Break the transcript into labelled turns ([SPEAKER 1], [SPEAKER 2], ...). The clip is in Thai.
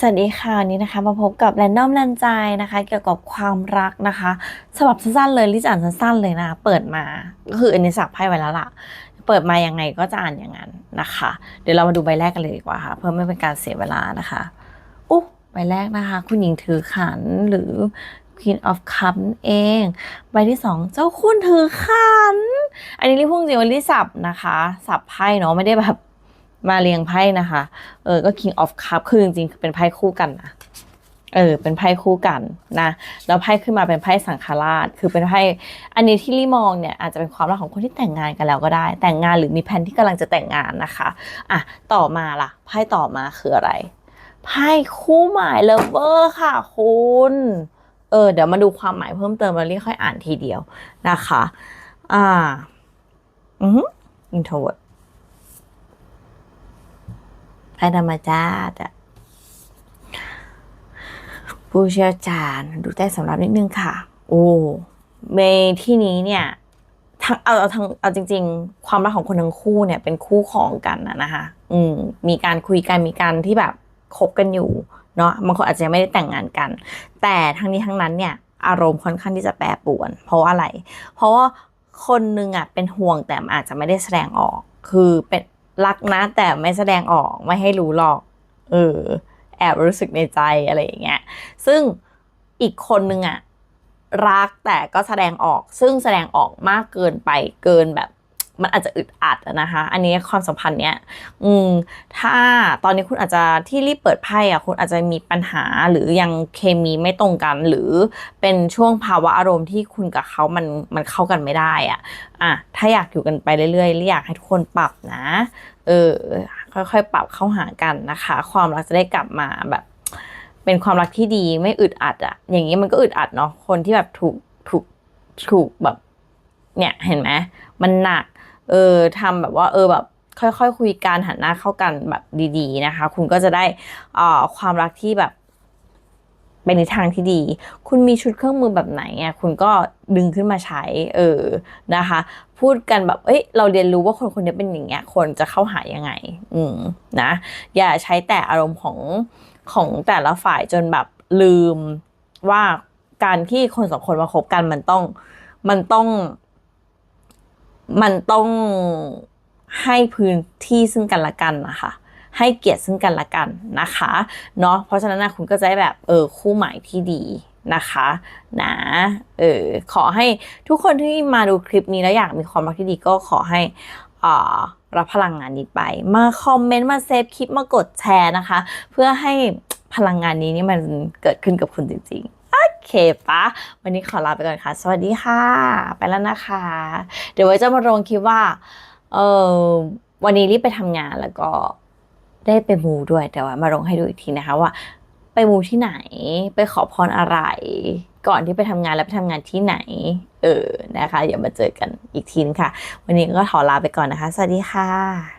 [SPEAKER 1] สวัสดีค่ะวันนี้นะคะมาพบกับแรนดอมนันใจนะคะ เกี่ยวกับความรักนะคะฉบับสั้นๆเลยลิจอ่านสั้นๆเลยนะ เปิดมาก็คืออันนี้สักไพ่ไว้แล้วล่ะ เปิดมายังไงก็จะอ่านอย่างนั้นนะคะ เดี๋ยวเรามาดูใบแรกกันเลยดีกว่าค่ะ เพื่อไม่เป็นการเสียเวลานะคะอุ๊ใบแรกนะคะ คุณหญิงถือขันหรือ Queen of Cups เอง ใบที่สองเจ้าคุณถือขัน อันนี้รีพูดจริงๆว่ารีสับนะคะ สับไพ่เนาะไม่ได้แบบ มาเรียงไพ่นะคะเออก็ King of Cup คือจริงๆเป็นไพ่คู่กันนะเออเป็นไพ่คู่กันนะแล้วไพ่ขึ้นมาเป็นไพ่สังฆราช คือเป็นไพ่อันนี้ที่ลี่มองเนี่ยอาจจะเป็นความรักของคนที่แต่งงานกันแล้วก็ได้ แต่งงานหรือมีแผนที่กำลังจะแต่งงานนะคะอะต่อมาล่ะไพ่ต่อมาคืออะไรไพ่คู่หมายเลเวอร์ค่ะคุณเออเดี๋ยวมาดูความหมายเพิ่มเติมแล้วลี่ค่อยอ่านทีเดียวนะคะ อ่า อือฮึ introvert ไพ่ธรรมชาติอะผู้เชี่ยวชาญดูใต้สำรับนิดนึงค่ะ โอ้ในที่นี้เนี่ยทั้งเอาเอาทั้งเอาจริง ๆ ความรักของคนทั้งคู่เนี่ย เป็นคู่ของกันนะนะคะ อืม มีการคุยกันมีการที่แบบคบกันอยู่เนาะบางคนอาจจะยังไม่ได้แต่งงานกัน แต่ทั้งนี้ทั้งนั้นเนี่ย อารมณ์ค่อนข้างที่จะแปรปรวน เพราะว่าอะไร เพราะว่าคนนึงอะเป็นห่วงแต่อาจจะไม่ได้แสดงออก คือเป็น รักนะ แต่ไม่แสดงออกไม่ให้รู้หรอก เออ แอบรู้สึกในใจอะไรอย่างเงี้ย ซึ่งอีกคนนึงอะรักแต่ก็แสดงออก ซึ่งแสดงออกมากเกินไปเกินแบบ มันอาจจะอึดอัดนะคะ อันนี้ความสัมพันธ์เนี้ยอืมถ้าตอนนี้คุณอาจจะที่รีบเปิดไพ่อะคุณอาจจะมีปัญหาหรือยังเคมีไม่ตรงกัน หรือเป็นช่วงภาวะอารมณ์ที่คุณกับเขามันมันเข้ากันไม่ได้อะอะถ้าอยากอยู่กันไปเรื่อยๆอยากให้ทุกคนปรับนะ เออค่อยๆปรับเข้าหากันนะคะ ความรักจะได้กลับมาแบบ เป็นความรักที่ดีไม่อึดอัดอะ อย่างนี้มันก็อึดอัดเนาะคนที่แบบถูกถูกถูกแบบเนี่ยเห็นไหมมันหนัก เออทำแบบว่าเออแบบค่อยๆคุยกันหันหน้าเข้ากันแบบดีๆนะคะ คุณก็จะได้อ่าความรักที่แบบเป็นในทางที่ดี คุณมีชุดเครื่องมือแบบไหนอะคุณก็ดึงขึ้นมาใช้ เออ นะคะ พูดกันแบบ เอ้ย เราเรียนรู้ว่าคนคนนี้เป็นอย่างเงี้ย คนจะเข้าหายังไง อืม นะ อย่าใช้แต่อารมณ์ของของแต่ละฝ่ายจนแบบลืมว่าการที่คนสองคนมาคบกันมันต้อง มันต้อง มันต้องให้พื้นที่ซึ่งกันและกันนะคะให้เกียรติซึ่งกันและกันนะคะเนาะเพราะฉะนั้นนะคุณก็จะได้แบบเออคู่หมายที่ดีนะคะนะเออขอให้ทุกคนที่มาดูคลิปนี้แล้วอยากมีความรักที่ดีก็ขอให้อ่ารับพลังงานนี้ไป มาคอมเมนต์มาเซฟคลิปมากดแชร์นะคะ เพื่อให้พลังงานนี้นี่มันเกิดขึ้นกับคุณจริงๆ เคปะวันนี้ขอลาไปก่อนค่ะ สวัสดีค่ะ ไปแล้วนะคะ เดี๋ยวไว้จะมาลงคลิปว่า เออวันนี้รีบไปทำงานแล้วก็ได้ไปมูด้วยแต่ว่ามาลงให้ดูอีกทีนะคะว่า ไปมูที่ไหน ไปขอพรอะไร ก่อนที่ไปทำงานแล้วไปทำงานที่ไหน เออนะคะอย่ามาเจอกันอีกทีนค่ะ วันนี้ก็ขอลาไปก่อนนะคะ สวัสดีค่ะ